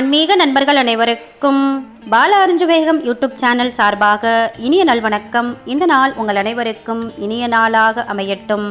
ஆன்மீக நண்பர்கள் அனைவருக்கும் பால அருஞ்சுவேகம் யூடியூப் சேனல் சார்பாக இனிய நல்வணக்கம் இந்த நாள் உங்கள் அனைவருக்கும் இனிய நாளாக அமையட்டும்.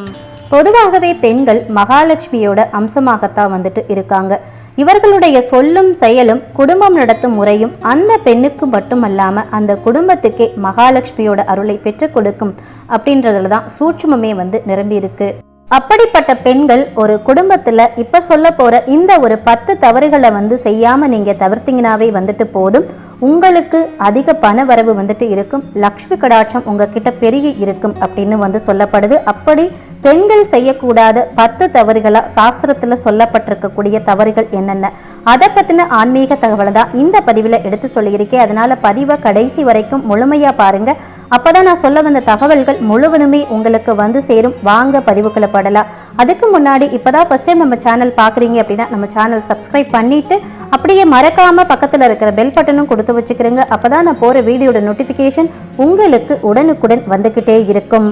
பொதுவாகவே பெண்கள் மகாலட்சுமியோட அம்சமாகத்தான் வந்துட்டு இருக்காங்க. இவர்களுடைய சொல்லும் செயலும் குடும்பம் நடத்தும் முறையும் அந்த பெண்ணுக்கு மட்டுமல்லாம அந்த குடும்பத்துக்கே மகாலட்சுமியோட அருளை பெற்றுக் கொடுக்கும் அப்படின்றதுல தான் சூட்சுமமே வந்து நிரம்பி இருக்கு அப்படிப்பட்ட பெண்கள் ஒரு குடும்பத்துல இப்போ சொல்ல போகிற இந்த ஒரு பத்து தவறுகளை வந்து செய்யாம நீங்கள் தவிர்த்தீங்கனாவே வந்துட்டு போதும். உங்களுக்கு அதிக பண வரவு வந்துட்டு இருக்கும். லக்ஷ்மி கடாட்சம் உங்ககிட்ட பெருகி இருக்கும் அப்படின்னு வந்து சொல்லப்படுது. அப்படி பெண்கள் செய்யக்கூடாத பத்து தவறுகளா சாஸ்திரத்துல சொல்லப்பட்டிருக்கக்கூடிய தவறுகள் என்னென்ன? அதை பத்தின ஆன்மீக தகவலை தான் இந்த பதிவில் எடுத்து சொல்லியிருக்கேன். அதனால பதிவை கடைசி வரைக்கும் முழுமையா பாருங்க. அப்போதான் நான் சொல்ல வந்த தகவல்கள் முழுவதுமே உங்களுக்கு வந்து சேரும். வாங்க பதிவுக்குள்ள படலாம். அதுக்கு முன்னாடி இப்பதான் ஃபர்ஸ்ட் டைம் நம்ம சேனல் பார்க்குறீங்க அப்படின்னா நம்ம சேனல் சப்ஸ்கிரைப் பண்ணிட்டு அப்படியே மறக்காம பக்கத்துல இருக்கிற பெல் பட்டனும் கொடுத்து வச்சுக்கிறேங்க. அப்பதான் நான் போற வீடியோட நோட்டிஃபிகேஷன் உங்களுக்கு உடனுக்குடன் வந்துக்கிட்டே இருக்கும்.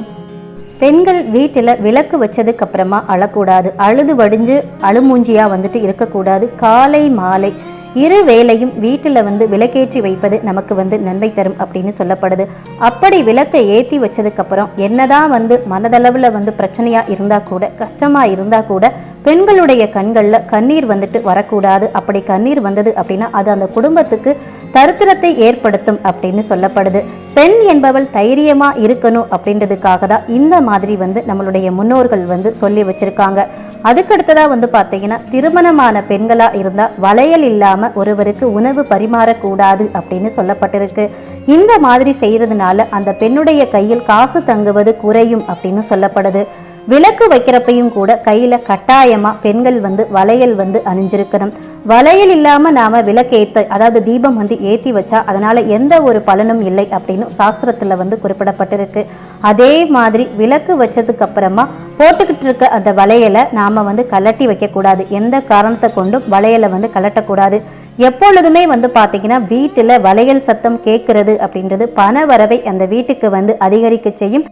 பெண்கள் வீட்டில் விளக்கு வச்சதுக்கு அப்புறமா அழக்கூடாது. அழுது வடிஞ்சு அழுமூஞ்சியா வந்துட்டு இருக்கக்கூடாது. காலை மாலை இரு வேளையும் வீட்டில் வந்து விளக்கேற்றி வைப்பது நமக்கு வந்து நன்மை தரும் அப்படின்னு சொல்லப்படுது. அப்படி விளக்கை ஏற்றி வச்சதுக்கப்புறம் என்னதான் வந்து மனதளவில் வந்து பிரச்சனையாக இருந்தால் கூட கஷ்டமாக இருந்தால் கூட பெண்களுடைய கண்களில் கண்ணீர் வந்துட்டு வரக்கூடாது. அப்படி கண்ணீர் வந்தது அப்படின்னா அது அந்த குடும்பத்துக்கு தரித்திரத்தை ஏற்படுத்தும் அப்படின்னு சொல்லப்படுது. பெண் என்பவள் தைரியமாக இருக்கணும் அப்படின்றதுக்காக தான் இந்த மாதிரி வந்து நம்மளுடைய முன்னோர்கள் வந்து சொல்லி வச்சுருக்காங்க. அதுக்கடுத்ததாக வந்து பார்த்தீங்கன்னா திருமணமான பெண்களாக இருந்தால் வளையல் இல்லாமல் ஒருவருக்கு உணவு பரிமாறக்கூடாது அப்படின்னு சொல்லப்பட்டிருக்கு. இந்த மாதிரி செய்கிறதுனால அந்த பெண்ணுடைய கையில் காசு தங்குவது குறையும் அப்படின்னு சொல்லப்படுது. விளக்கு வைக்கிறப்பையும் கூட கையில் கட்டாயமாக பெண்கள் வந்து வளையல் வந்து அணிஞ்சிருக்கணும். வளையல் இல்லாமல் நாம விளக்கேற்ற அதாவது தீபம் வந்து ஏற்றி வச்சா அதனால எந்த ஒரு பலனும் இல்லை அப்படின்னு சாஸ்திரத்தில் வந்து குறிப்பிடப்பட்டிருக்கு. அதே மாதிரி விளக்கு வச்சதுக்கு அப்புறமா போட்டுக்கிட்டு இருக்க அந்த வளையலை நாம வந்து கலட்டி வைக்கக்கூடாது எந்த காரணத்தை கொண்டும் வளையலை வந்து கலட்டக்கூடாது எப்பொழுதுமே வந்து பார்த்தீங்கன்னா வீட்டில் வளையல் சத்தம் கேட்கறது அப்படின்றது பண வரவை அந்த வீட்டுக்கு வந்து அதிகரிக்க செய்யும்.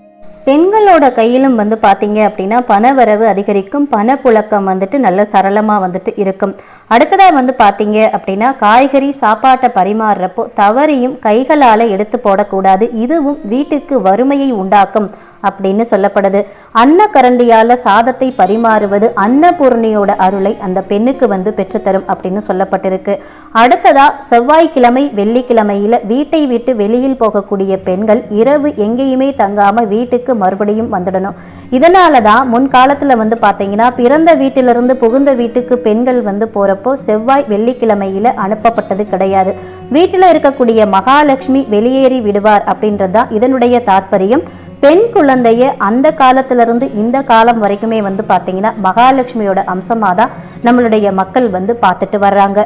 பெண்களோட கையிலும் வந்து பார்த்தீங்க அப்படின்னா பணவரவு அதிகரிக்கும் பணப்புழக்கம் வந்துட்டு நல்ல சரளமாக வந்துட்டு இருக்கும். அடுத்ததாக வந்து பார்த்தீங்க அப்படின்னா காய்கறி சாப்பாட்டை பரிமாறுறப்போ தவறையும் கைகளால் எடுத்து போடக்கூடாது. இதுவும் வீட்டுக்கு வறுமையை உண்டாக்கும். அப்படின்னு சொல்லப்படுது. அன்னக்கரண்டியால சாதத்தை பரிமாறுவது அன்னபூர்ணியோட அருளை அந்த பெண்ணுக்கு வந்து பெற்றுத்தரும் அப்படின்னு சொல்லப்பட்டிருக்கு. அடுத்ததா செவ்வாய்க்கிழமை வெள்ளிக்கிழமையில வீட்டை விட்டு வெளியில் போகக்கூடிய பெண்கள் இரவு எங்கேயுமே தங்காம வீட்டுக்கு மறுபடியும் வந்துடணும். இதனால தான் முன்காலத்தில் வந்து பார்த்தீங்கன்னா பிறந்த வீட்டிலிருந்து புகுந்த வீட்டுக்கு பெண்கள் வந்து போகிறப்போ செவ்வாய் வெள்ளிக்கிழமையில அனுப்பப்பட்டது கிடையாது. வீட்டில் இருக்கக்கூடிய மகாலட்சுமி வெளியேறி விடுவார் அப்படின்றது தான் இதனுடைய தாற்பயம் பெண் குழந்தைய அந்த காலத்திலிருந்து இந்த காலம் வரைக்குமே வந்து பார்த்தீங்கன்னா மகாலட்சுமியோட அம்சமாக தான் நம்மளுடைய மக்கள் வந்து பார்த்துட்டு வர்றாங்க.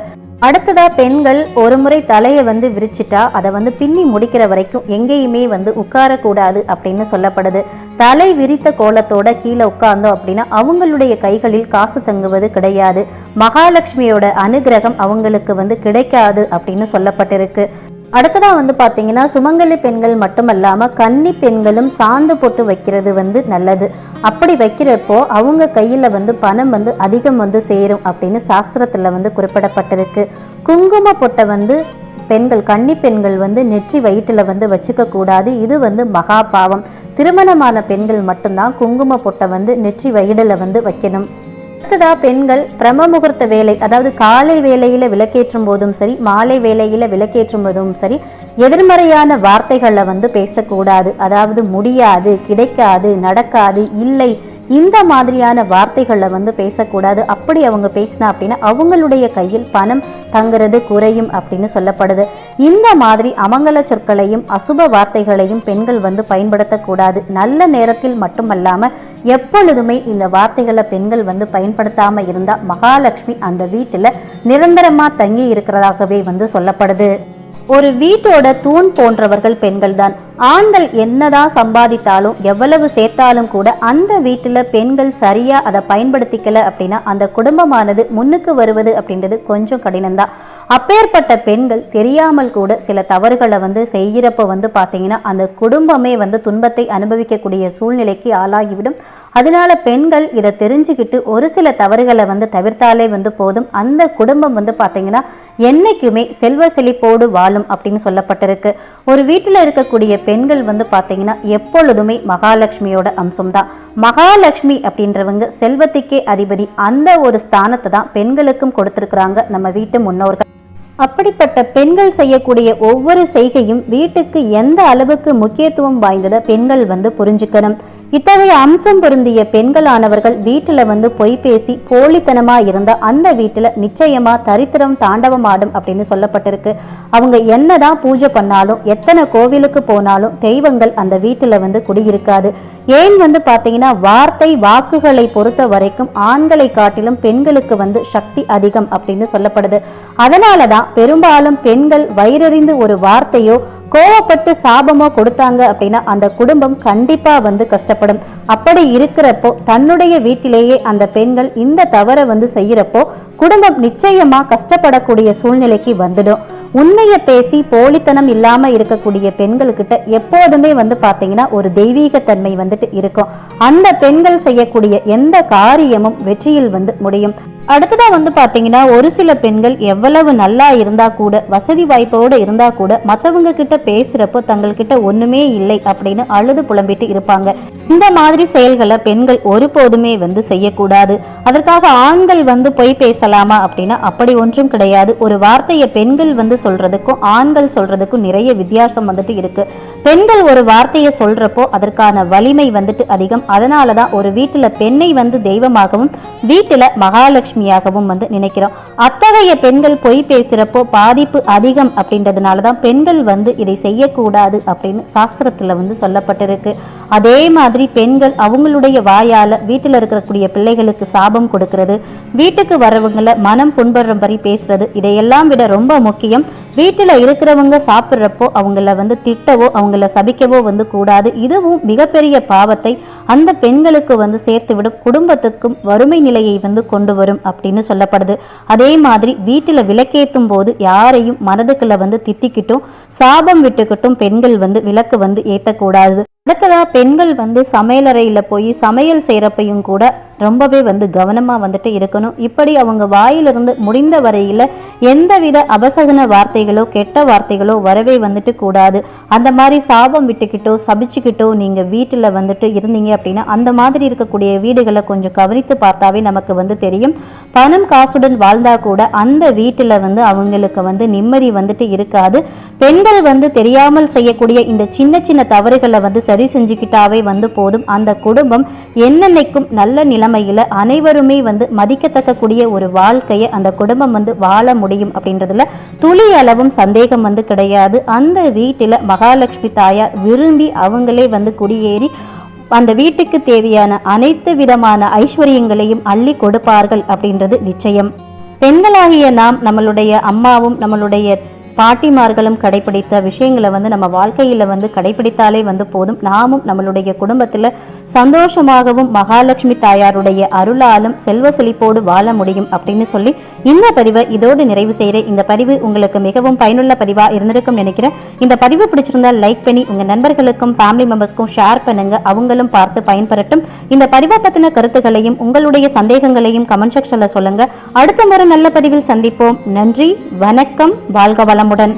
அடுத்ததா பெண்கள் ஒரு முறை தலையை வந்து விரிச்சிட்டா அதை வந்து பின்னி முடிக்கிற வரைக்கும் எங்கேயுமே வந்து உட்காரக்கூடாது அப்படின்னு சொல்லப்படுது. தலை விரித்த கோலத்தோட கீழே உட்கார்ந்தோம் அப்படின்னா அவங்களுடைய கைகளில் காசு தங்குவது கிடையாது. மகாலட்சுமியோட அனுகிரகம் அவங்களுக்கு வந்து கிடைக்காது அப்படின்னு சொல்லப்பட்டிருக்கு. அடுத்ததாக வந்து பார்த்தீங்கன்னா சுமங்கலி பெண்கள் மட்டுமல்லாமல் கன்னி பெண்களும் சாந்து போட்டு வைக்கிறது வந்து நல்லது. அப்படி வைக்கிறப்போ அவங்க கையில் வந்து பணம் வந்து அதிகம் வந்து சேரும் அப்படின்னு சாஸ்திரத்தில் வந்து குறிப்பிடப்பட்டிருக்கு. குங்கும பொட்டை வந்து பெண்கள் கன்னி பெண்கள் வந்து நெற்றி வயிற்றுல வந்து வச்சுக்க கூடாது. இது வந்து மகா பாவம் திருமணமான பெண்கள் மட்டும்தான் குங்கும பொட்டை வந்து நெற்றி வயிடில் வந்து வைக்கணும். அடுத்ததா பெண்கள் பிரம்ம முகூர்த்த வேலை அதாவது காலை வேலையில விளக்கேற்றும் போதும் சரி மாலை வேலையில விளக்கேற்றும் போதும் சரி எதிர்மறையான வார்த்தைகளை வந்து பேசக்கூடாது. அதாவது முடியாது கிடைக்காது நடக்காது இல்லை இந்த மாதிரியான வார்த்தைகளை வந்து பேசக்கூடாது. அப்படி அவங்க பேசினா அப்படின்னா அவங்களுடைய கையில் பணம் தங்குறது குறையும் அப்படின்னு சொல்லப்படுது. இந்த மாதிரி அமங்கல சொற்களையும் அசுப வார்த்தைகளையும் பெண்கள் வந்து பயன்படுத்தக்கூடாது. நல்ல நேரத்தில் மட்டுமல்லாமல் எப்பொழுதுமே இந்த வார்த்தைகளை பெண்கள் வந்து பயன்படுத்தாமல் இருந்தால் மகாலட்சுமி அந்த வீட்டில் நிரந்தரமாக தங்கி இருக்கிறதாகவே வந்து சொல்லப்படுது. ஒரு வீட்டோட தூண் போன்றவர்கள் பெண்கள் தான் ஆண்கள் என்னதான் சம்பாதித்தாலும் எவ்வளவு சேர்த்தாலும் கூட அந்த வீட்டில் பெண்கள் சரியா அதை பயன்படுத்திக்கல அப்படின்னா அந்த குடும்பமானது முன்னுக்கு வருவது அப்படின்றது கொஞ்சம் கடினம்தான். அப்பேற்பட்ட பெண்கள் தெரியாமல் கூட சில தவறுகளை வந்து செய்கிறப்ப வந்து பார்த்தீங்கன்னா அந்த குடும்பமே வந்து துன்பத்தை அனுபவிக்கக்கூடிய சூழ்நிலைக்கு ஆளாகிவிடும். அதனால பெண்கள் இதை தெரிஞ்சுக்கிட்டு ஒரு சில தவறுகளை வந்து தவிர்த்தாலே வந்து போதும். அந்த குடும்பம் வந்து பார்த்தீங்கன்னா என்னைக்குமே செல்வ செழிப்போடு வாழும் அப்படின்னு சொல்லப்பட்டிருக்கு. ஒரு வீட்டில் இருக்கக்கூடிய பெண்கள் வந்து பார்த்தீங்கன்னா எப்பொழுதுமே மகாலட்சுமியோட அம்சம்தான். மகாலட்சுமி அப்படின்றவங்க செல்வத்துக்கே அதிபதி அந்த ஒரு ஸ்தானத்தை தான் பெண்களுக்கும் கொடுத்துருக்குறாங்க நம்ம வீட்டு முன்னோர்கள். அப்படிப்பட்ட பெண்கள் செய்யக்கூடிய ஒவ்வொரு செய்கையும் வீட்டுக்கு எந்த அளவுக்கு முக்கியத்துவம் வாய்ந்ததை பெண்கள் வந்து புரிஞ்சுக்கணும். இத்தகைய அம்சம் பொருந்திய பெண்களானவர்கள் வீட்டில் வந்து பொய் பேசி போலித்தனமா இருந்த அந்த வீட்டில் நிச்சயமா தரித்திரம் தாண்டவம் ஆடும் அப்படின்னு சொல்லப்பட்டிருக்கு. அவங்க என்னதான் பூஜை பண்ணாலும் எத்தனை கோவிலுக்கு போனாலும் தெய்வங்கள் அந்த வீட்டில் வந்து குடியிருக்காது. ஏன் வந்து பார்த்தீங்கன்னா வார்த்தை வாக்குகளை பொறுத்த வரைக்கும் ஆண்களை காட்டிலும் பெண்களுக்கு வந்து சக்தி அதிகம் அப்படின்னு சொல்லப்படுது. அதனால தான் பெரும்பாலும் பெண்கள் வயிறறிந்து ஒரு வார்த்தையோ கோவப்பட்டு சாபமோ கொடுத்தாங்க அப்படின்னா அந்த குடும்பம் கண்டிப்பா வந்து கஷ்டப்படும். அப்படி இருக்கிறப்போ தன்னுடைய வீட்டிலேயே அந்த பெண்கள் இந்த தவறை வந்து செய்யறப்போ குடும்பம் நிச்சயமா கஷ்டப்படக்கூடிய சூழ்நிலைக்கு வந்துடும். உண்மையை பேசி போலித்தனம் இல்லாம இருக்கக்கூடிய பெண்கள்கிட்ட எப்போதுமே வந்து பார்த்தீங்கன்னா ஒரு தெய்வீகத்தன்மை வந்துட்டு இருக்கும். அந்த பெண்கள் செய்யக்கூடிய எந்த காரியமும் வெற்றியில் வந்து முடியும். அடுத்ததாக வந்து பார்த்தீங்கன்னா ஒரு சில பெண்கள் எவ்வளவு நல்லா இருந்தால் கூட வசதி வாய்ப்போடு இருந்தால் கூட மற்றவங்க கிட்ட பேசுகிறப்போ தங்கள்கிட்ட ஒன்றுமே இல்லை அப்படின்னு அழுது புலம்பிட்டு இருப்பாங்க. இந்த மாதிரி செயல்களை பெண்கள் ஒருபோதுமே வந்து செய்யக்கூடாது. அதற்காக ஆண்கள் வந்து பொய் பேசலாமா அப்படின்னா அப்படி ஒன்றும் கிடையாது. ஒரு வார்த்தையை பெண்கள் வந்து சொல்கிறதுக்கும் ஆண்கள் சொல்கிறதுக்கும் நிறைய வித்தியாசம் வந்துட்டு இருக்குது பெண்கள் ஒரு வார்த்தையை சொல்கிறப்போ அதற்கான வலிமை வந்துட்டு அதிகம். அதனால தான் ஒரு வீட்டில் பெண்ணை வந்து தெய்வமாகவும் வீட்டில் மகாலட்சுமி மகாலட்சுமியாகவும் வந்து நினைக்கிறோம். அத்தகைய பெண்கள் பொய் பேசுகிறப்போ பாதிப்பு அதிகம் அப்படின்றதுனால தான் பெண்கள் வந்து இதை செய்யக்கூடாது அப்படின்னு சாஸ்திரத்தில் வந்து சொல்லப்பட்டிருக்கு. அதே மாதிரி பெண்கள் அவங்களுடைய வாயால் வீட்டில் இருக்கக்கூடிய பிள்ளைகளுக்கு சாபம் கொடுக்கறது வீட்டுக்கு வரவங்களை மனம் புண்படுற மாதிரி பேசுறது இதையெல்லாம் விட ரொம்ப முக்கியம். வீட்டில் இருக்கிறவங்க சாப்பிட்றப்போ அவங்கள வந்து திட்டவோ அவங்கள சபிக்கவோ வந்து கூடாது. இதுவும் மிகப்பெரிய பாவத்தை அந்த பெண்களுக்கு வந்து சேர்த்துவிடும் குடும்பத்துக்கும் வறுமை நிலையை வந்து கொண்டு வரும் அப்படின்னு சொல்லப்படுது. அதே மாதிரி வீட்டில் விளக்கேற்றும் போது யாரையும் மனதுக்குள்ள வந்து திட்டிக்கிட்டும் சாபம் விட்டுக்கிட்டும் பெண்கள் வந்து விளக்கு வந்து ஏற்றக்கூடாது அடுத்ததாக பெண்கள் வந்து சமையலறையில் போய் சமையல் செய்கிறப்பையும் கூட ரொம்பவே வந்து கவனமாக வந்துட்டு இருக்கணும். இப்படி அவங்க வாயிலிருந்து முடிந்த வரையில் எந்தவித அபசகன வார்த்தைகளோ கெட்ட வார்த்தைகளோ வரவே வந்துட்டு கூடாது. அந்த மாதிரி சாபம் விட்டுக்கிட்டோ சபிச்சுக்கிட்டோ நீங்கள் வீட்டில் வந்துட்டு இருந்தீங்க அப்படின்னா அந்த மாதிரி இருக்கக்கூடிய வீடுகளை கொஞ்சம் கவனித்து பார்த்தாவே நமக்கு வந்து தெரியும். பணம் காசுடன் வாழ்ந்தா கூட அந்த வீட்டில் வந்து அவங்களுக்கு வந்து நிம்மதி வந்துட்டு இருக்காது. பெண்கள் வந்து தெரியாமல் செய்யக்கூடிய இந்த சின்ன சின்ன தவறுகளை வந்து சரி செஞ்சுக்கிட்டாவே வந்து போதும். அந்த குடும்பம் என்னென்னைக்கும் நல்ல நிலைமையில் அனைவருமே வந்து மதிக்கத்தக்கக்கூடிய ஒரு வாழ்க்கையை அந்த குடும்பம் வந்து வாழ முடியும் அப்படின்றதுல துளி அளவும் சந்தேகம் வந்து கிடையாது. அந்த வீட்டில் மகாலட்சுமி தாயார் விரும்பி அவங்களே வந்து குடியேறி அந்த வீட்டுக்கு தேவையான அனைத்து விதமான ஐஸ்வர்யங்களையும் அள்ளி கொடுப்பார்கள் அப்படின்றது நிச்சயம். பெண்களாகிய நாம் நம்மளுடைய அம்மாவும் நம்மளுடைய பாட்டிமார்களும் கடைபிடித்த விஷயங்களை வந்து நம்ம வாழ்க்கையில் வந்து கடைபிடித்தாலே வந்து போதும். நாமும் நம்மளுடைய குடும்பத்தில் சந்தோஷமாகவும் மகாலட்சுமி தாயாருடைய அருளாலும் செல்வ செழிப்போடு வாழ முடியும் அப்படின்னு சொல்லி இந்த பதிவை இதோடு நிறைவு செய்கிறேன் இந்த பதிவு உங்களுக்கு மிகவும் பயனுள்ள பதிவாக இருந்திருக்கும் நினைக்கிறேன். இந்த பதிவு பிடிச்சிருந்தா லைக் பண்ணி உங்கள் நண்பர்களுக்கும் ஃபேமிலி மெம்பர்ஸ்க்கும் ஷேர் பண்ணுங்க. அவங்களும் பார்த்து பயன்பெறட்டும். இந்த பதிவை பற்றின கருத்துக்களையும் உங்களுடைய சந்தேகங்களையும் கமெண்ட் செக்ஷனில் சொல்லுங்க. அடுத்த முறை நல்ல பதிவில் சந்திப்போம். நன்றி வணக்கம் வாழ்க வளமுடன்.